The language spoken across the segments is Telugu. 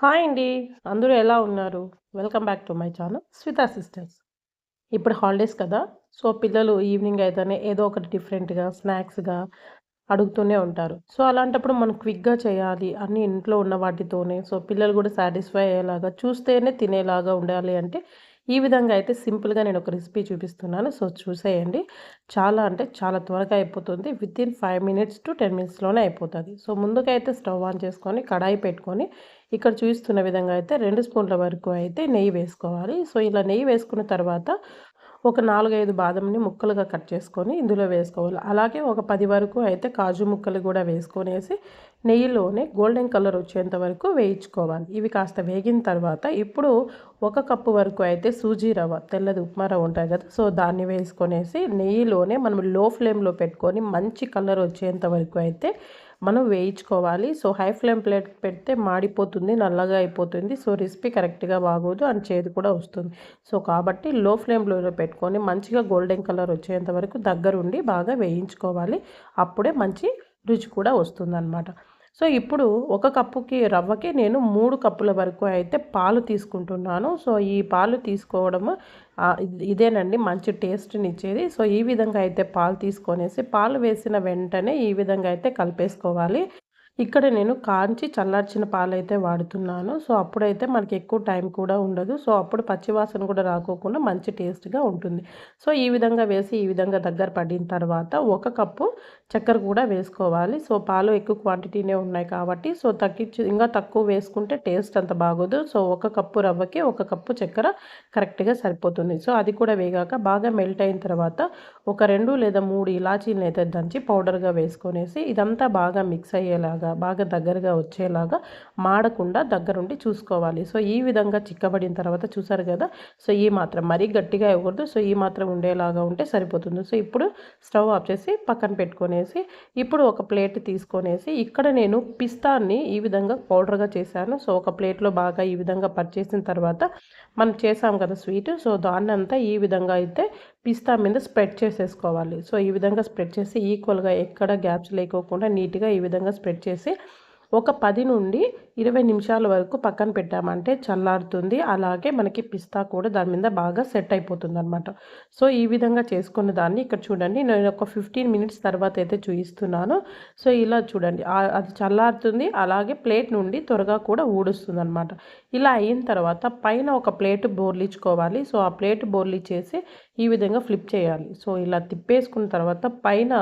హాయ్ అండి. అందరూ ఎలా ఉన్నారు? Welcome back to my channel Swita sisters. ఇప్పుడు హాలిడేస్ కదా సో పిల్లలు ఈవినింగ్ అయితేనే ఏదో ఒకటి డిఫరెంట్గా స్నాక్స్గా అడుగుతూనే ఉంటారు. సో అలాంటప్పుడు మనం క్విక్గా చేయాలి అన్ని ఇంట్లో ఉన్న వాటితోనే సో పిల్లలు కూడా సాటిస్ఫై అయ్యేలాగా చూస్తేనే తినేలాగా ఉండాలి అంటే ఈ విధంగా అయితే సింపుల్గా నేను ఒక రెసిపీ చూపిస్తున్నాను. సో చూసేయండి. చాలా అంటే చాలా త్వరగా అయిపోతుంది. Within five minutes to ten మినిట్స్లోనే అయిపోతుంది. సో ముందుగా అయితే స్టవ్ ఆన్ చేసుకొని కడాయి పెట్టుకొని ఇక్కడ చూస్తున్న విధంగా అయితే రెండు స్పూన్ల వరకు అయితే నెయ్యి వేసుకోవాలి. సో ఇలా నెయ్యి వేసుకున్న తర్వాత ఒక నాలుగైదు బాదంని ముక్కలుగా కట్ చేసుకొని ఇందులో వేసుకోవాలి. అలాగే ఒక పది వరకు అయితే కాజు ముక్కలు కూడా వేసుకొనేసి నెయ్యిలోనే గోల్డెన్ కలర్ వచ్చేంత వరకు వేయించుకోవాలి. ఇవి కాస్త వేగిన తర్వాత ఇప్పుడు ఒక కప్పు వరకు అయితే సూజీ రవ్వ తెల్లది ఉప్మా రవ్వ ఉంటాయి కదా సో దాన్ని వేసుకొనేసి నెయ్యిలోనే మనం లో ఫ్లేమ్లో పెట్టుకొని మంచి కలర్ వచ్చేంత వరకు అయితే మనం వేయించుకోవాలి. సో హై ఫ్లేమ్ ప్లేట్ పెడితే మాడిపోతుంది నల్లగా అయిపోతుంది సో రెసిపీ కరెక్ట్గా బాగోదు అండ్ చేదు కూడా వస్తుంది. సో కాబట్టి లో ఫ్లేమ్లో పెట్టుకొని మంచిగా గోల్డెన్ కలర్ వచ్చేంత వరకు దగ్గరుండి బాగా వేయించుకోవాలి. అప్పుడే మంచి రుచి కూడా వస్తుందన్నమాట. సో ఇప్పుడు ఒక కప్పుకి రవ్వకి నేను మూడు కప్పుల వరకు అయితే పాలు తీసుకుంటున్నాను. సో ఈ పాలు తీసుకోవడం ఇదేనండి మంచి టేస్ట్ని ఇచ్చేది సో ఈ విధంగా అయితే పాలు తీసుకొనేసి పాలు వేసిన వెంటనే ఈ విధంగా అయితే కలిపేసుకోవాలి. ఇక్కడ నేను కాంచి చల్లార్చిన పాలైతే వాడుతున్నాను. సో అప్పుడైతే మనకి ఎక్కువ టైం కూడా ఉండదు. సో అప్పుడు పచ్చివాసన కూడా రాకోకుండా మంచి టేస్ట్గా ఉంటుంది. సో ఈ విధంగా వేసి ఈ విధంగా దగ్గర పడిన తర్వాత ఒక కప్పు చక్కెర కూడా వేసుకోవాలి. సో పాలు ఎక్కువ క్వాంటిటీనే ఉన్నాయి కాబట్టి సో తగ్గించి ఇంకా తక్కువ వేసుకుంటే టేస్ట్ అంత బాగోదు. సో ఒక కప్పు రవ్వకి ఒక కప్పు చక్కెర కరెక్ట్గా సరిపోతుంది. సో అది కూడా వేగాక బాగా మెల్ట్ అయిన తర్వాత ఒక రెండు లేదా మూడు ఇలాచీలను అయితే దంచి పౌడర్గా వేసుకొనేసి ఇదంతా బాగా మిక్స్ అయ్యేలాగా బాగా దగ్గరగా వచ్చేలాగా మాడకుండా దగ్గరుండి చూసుకోవాలి. సో ఈ విధంగా చిక్కబడిన తర్వాత చూసారు కదా సో ఈ మాత్రం మరీ గట్టిగా ఇవ్వకూడదు. సో ఈ మాత్రం ఉండేలాగా ఉంటే సరిపోతుంది. సో ఇప్పుడు స్టవ్ ఆఫ్ చేసి పక్కన పెట్టుకొనేసి ఇప్పుడు ఒక ప్లేట్ తీసుకొనేసి ఇక్కడ నేను పిస్తాన్ని ఈ విధంగా పౌడర్గా చేశాను. సో ఒక ప్లేట్లో బాగా ఈ విధంగా పర్చేసిన తర్వాత మనం చేసాం కదా స్వీట్. సో దాన్ని అంతా ఈ విధంగా అయితే పిస్తా మీద స్ప్రెడ్ చేసేసుకోవాలి. సో ఈ విధంగా స్ప్రెడ్ చేసి ఈక్వల్గా ఎక్కడ గ్యాప్స్ లేకోకుండా నీట్గా ఈ విధంగా స్ప్రెడ్ చేసి ఒక పది నుండి ఇరవై నిమిషాల వరకు పక్కన పెట్టామంటే చల్లారుతుంది. అలాగే మనకి పిస్తా కూడా దాని మీద బాగా సెట్ అయిపోతుంది అనమాట సో ఈ విధంగా చేసుకున్న దాన్ని ఇక్కడ చూడండి. నేను ఒక ఫిఫ్టీన్ మినిట్స్ తర్వాత అయితే చూపిస్తున్నాను సో ఇలా చూడండి. అది చల్లారుతుంది. అలాగే ప్లేట్ నుండి త్వరగా కూడా ఊడుస్తుంది అనమాట ఇలా అయిన తర్వాత పైన ఒక ప్లేట్ బోర్లించుకోవాలి సో ఆ ప్లేట్ బోర్లిచ్చేసి ఈ విధంగా ఫ్లిప్ చేయాలి. సో ఇలా తిప్పేసుకున్న తర్వాత పైన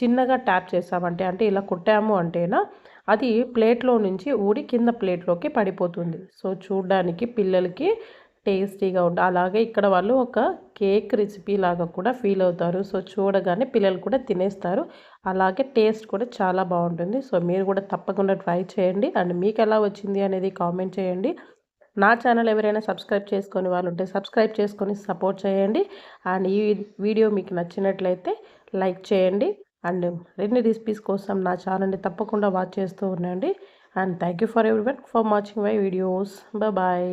చిన్నగా ట్యాప్ చేసామంటే అంటే ఇలా కొట్టాము అంటేనా అది ప్లేట్లో నుంచి ఊడి కింద ప్లేట్లోకి పడిపోతుంది. సో చూడడానికి పిల్లలకి టేస్టీగా ఉంటుంది అలాగే ఇక్కడ వాళ్ళు ఒక కేక్ రెసిపీ లాగా కూడా ఫీల్ అవుతారు. సో చూడగానే పిల్లలు కూడా తినేస్తారు. అలాగే టేస్ట్ కూడా చాలా బాగుంటుంది. సో మీరు కూడా తప్పకుండా ట్రై చేయండి. అండ్ మీకు ఎలా వచ్చింది అనేది కామెంట్ చేయండి. నా ఛానల్ ఎవరైనా సబ్స్క్రైబ్ చేసుకొని వాళ్ళు ఉంటే సబ్స్క్రైబ్ చేసుకొని సపోర్ట్ చేయండి. అండ్ ఈ వీడియో మీకు నచ్చినట్లయితే లైక్ చేయండి. అండ్ రెండు రెసిపీస్ కోసం నా ఛానల్ని తప్పకుండా వాచ్ చేస్తూ ఉండండి. And thank you for every for watching my videos bye